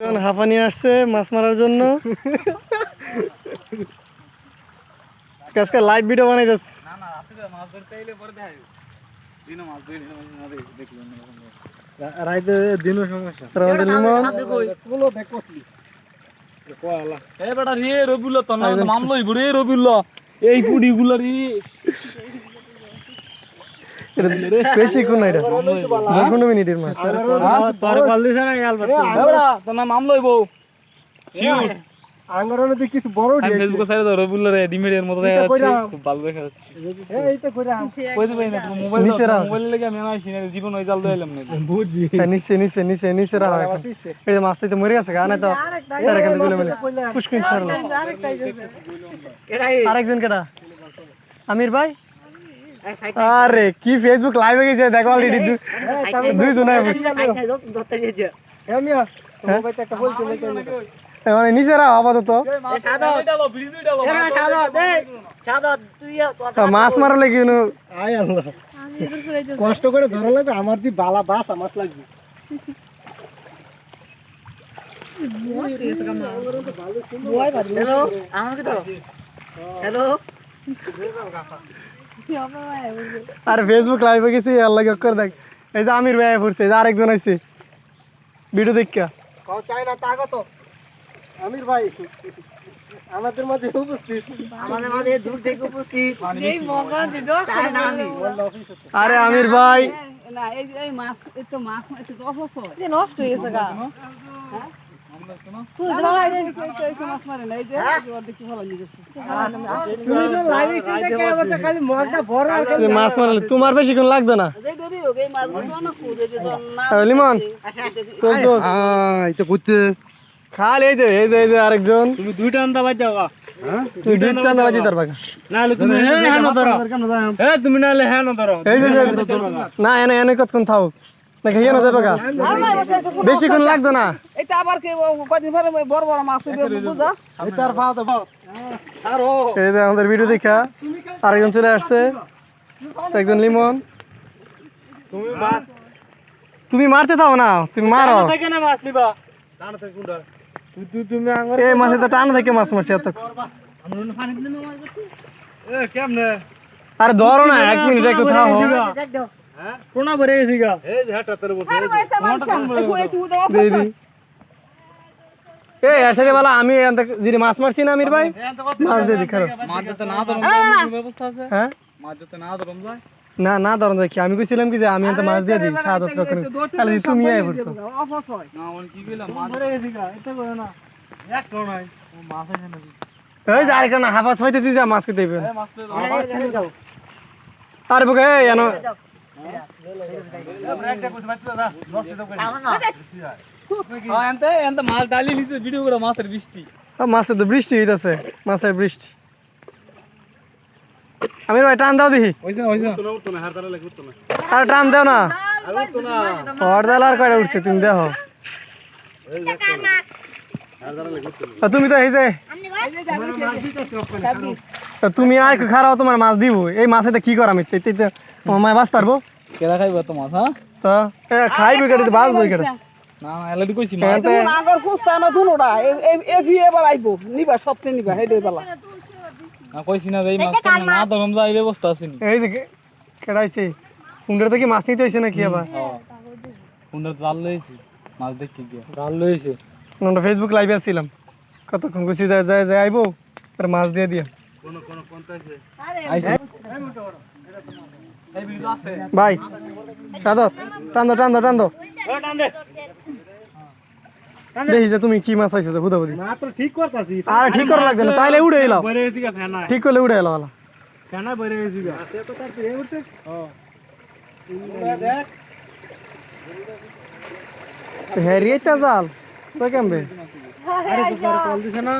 হাঁপানি আসছে মাছ মারার জন্য। আজকে লাইভ ভিডিও বানাই যাচ্ছে। না না রাতে মাছ ধরতে এলে পরে দেখাই দিনও মাছ ধরি না মাছ ধরি দেখলাম রাইতে দিনও সমস্যা। বেটা রে রবিউল্লাহ রবিউল্লাহ এই ফুডি গুলো রে এটা বেশি কোন এটা। দশ পনেরো মিনিটের মাছ। তোর কল দিছ না ইয়াল তোর নাম মামলো হইব শিওর আঙ্গারের কিছু বড় আমি ফেসবুকে সাইড দাও রবিউল্লাহ রে ডিমের মতো দেখা যাচ্ছে খুব ভালো দেখা যাচ্ছে এই তো করে কই দিবে না মোবাইল নিচে রাখ। মোবাইল লেগে আমি না আইছি জীবন ওই জাল দিলাম না বুঝি নিচে নিচে নিচে নিচে রাখা এই যে মাছটা তো মরে গেছে গা না তো তার এখানে তুলে মিলে। পুষ্কিন ছাড়লো। আরেকজন কেটা আমির ভাই? আরে কি ফেসবুক লাইভে গেছে? দেখো অলরেডি দুই জন মানে নিচে রাখ আপাতত মাছ মারা লেগে কষ্ট করে ধরা লাগবে আমার দি বালা বাস মাছ লাগবে। আরে ফেসবুক লাইভে গেছি আল্লাহ করে দেখ। এই যে আমির ভাই পড়ছে এই যে আরেকজন আইছে। ভিডিও দেখা চাই না তা কত আমির ভাই। আমাদের মাঝে উপস্থিত। আমাদের মাঝে দূর থেকে উপস্থিত। আরে আমির ভাই। নষ্ট হয়ে গা এই মাছ না এই যে অর্ধেক ভালো নিয়ে গেছে তুমি তো লাইভে চিন্তা করে আমার খালি মনটা বড় মাছ মারলে তোমার বেশি কোন লাগবে না লিমন খালি এই যে এই যে এই যে আরেকজন তুমি দুইটা আনতা বাজ যাও তুই দুই চান্দা বাজি তার বাগা নাহলে তুমি হ্যাঁ না ধরো হ্যাঁ তুমি নাহলে হ্যাঁ ধরো এই যে যে- না এনে এনে কতক্ষণ থাক না খেয়ে না যাবে গা। আমার বসে আছে কোনো- বেশি কোন লাগতো না? এটা আবার কি কদিন পরে ওই বড় বড় মাছ বুঝা? এটার ফাও তো আর ও। এই যে আমাদের ভিডিও দেখা আরেকজন চলে আসছে। একজন লিমন। তুমি মাছ। তুমি মারতে থাও না তুমি মারো। থেকে না মাছ নিবা? এই মাছে তো টান থেকে মাছ মারছে এত এ কেমনে? আরে ধরো না এক মিনিট একটু থাও। কোনা ভরে গেছি গা এই যে হাটা তোর দিদি এই আসলে বলা আমি যিনি মাছ মারছি না আমির ভাই মাছ দিই মাছ যাতে না ধরম ব্যবস্থা আছে? হ্যাঁ? মাছ যাতে না ধরম যায়? না না ধরুন দেখি আমি কইছিলাম কি যে আমি মাছ দিয়ে দিই হাজার করে। তাহলে তুমি আই পড়ছো অপচয় না ওন কি কইলাম? মাছ ধরে গেছি গা এটা কই না। এক তো মাছ আছে না এই যে আরেকটা না হাফাস পাইতে দিই যা মাছকে দেবেন। এই মাছ তো আরে বুকে এনো হ্যাঁ মাছের তো বৃষ্টি হইতাছে মাছের বৃষ্টি আমির ভাই টান দাও দেখি আর টান দাও না হরদাল আর কয়টা উঠছে তুমি দেখো তুমি তো এই যে তা তুমি আর একটু খারাপ তোমার মাছ দিব। এই মাছেটা কি করাম এতে তোমার মায় বাঁচ পারব? কেডা খাইবো তো মাছ হ্যাঁ তো এ খাইবি কেটে বাঁচবো কেটে। না না এলাদি কইছি মাছ এতে আগর না। এ ভি এবার আইবো নিবা সবচেয়ে নিবা হেডে বেলা। না কইছি না যে এই মাছ না ধরম যায় এই ব্যবস্থা আছে নি। এই যে কেডাইছে কুন্ডার থেকে মাছ নিতে হয়েছে নাকি আবার? কুন্ডার জাল লইছি মাছ দেখি গিয়া। জাল লইছে আমরা ফেসবুক লাইভে আসছিলাম কতক্ষণ গুছি যায় যায় যায় আইবো আর মাছ দিয়ে দিয়া। কোন কোন কোন আছে? আইছে এই ভিডিও আছে ভাই সাদত টান দো টান দো টান দো দেখি যে তুমি কি মাছ পাইছো বুধা বুধি ঠিক করতাছি। আর ঠিক করা লাগবে না তাইলে উড়ে ফেনা ঠিক করলে উড়ে এলো ওলা ফেনা বরে গেছি হ্যাঁ দেখ হেরিয়ে জাল। তো কেমবে? আরে কল দিছ না।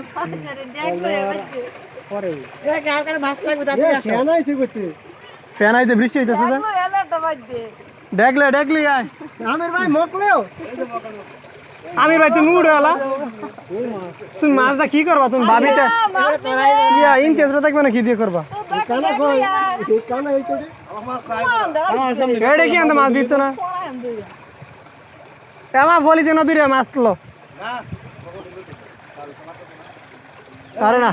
ফ্যান আইতে বৃষ্টি হইতেছে যে? দেখলে দেখলি আয়। আমির ভাই মকলেও। আমি ভাই তুমি উড়ে এলা। তুমি মাছটা কি করবা? তুমি ভাবিটা ইয়া ইন থাকবে না কি দিয়ে করবা? কি আনতে মাছ দিত না? আমার বলি দিন দূরে মাছ তুলো আরে না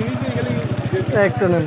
নিজে গেলে একটু নেই